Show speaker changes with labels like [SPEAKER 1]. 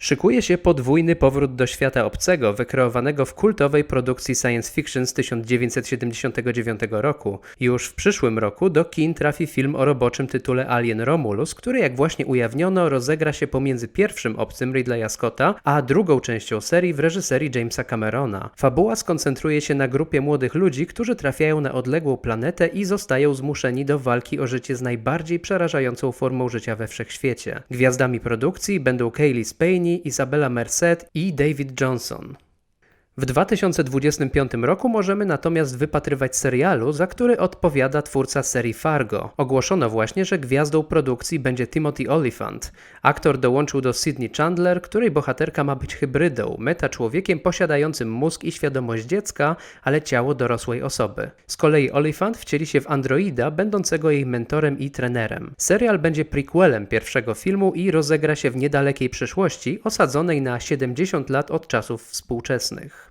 [SPEAKER 1] Szykuje się podwójny powrót do świata obcego, wykreowanego w kultowej produkcji science fiction z 1979 roku. Już w przyszłym roku do kin trafi film o roboczym tytule Alien Romulus, który jak właśnie ujawniono rozegra się pomiędzy pierwszym obcym Ridleya Scotta, a drugą częścią serii w reżyserii Jamesa Camerona. Fabuła skoncentruje się na grupie młodych ludzi, którzy trafiają na odległą planetę i zostają zmuszeni do walki o życie z najbardziej przerażającą formą życia we wszechświecie. Gwiazdami produkcji będą Kaylee Spaeny, Isabella Merced i David Johnson. W 2025 roku możemy natomiast wypatrywać serialu, za który odpowiada twórca serii Fargo. Ogłoszono właśnie, że gwiazdą produkcji będzie Timothy Olyphant. Aktor dołączył do Sydney Chandler, której bohaterka ma być hybrydą, meta-człowiekiem posiadającym mózg i świadomość dziecka, ale ciało dorosłej osoby. Z kolei Olyphant wcieli się w androida, będącego jej mentorem i trenerem. Serial będzie prequelem pierwszego filmu i rozegra się w niedalekiej przyszłości, osadzonej na 70 lat od czasów współczesnych.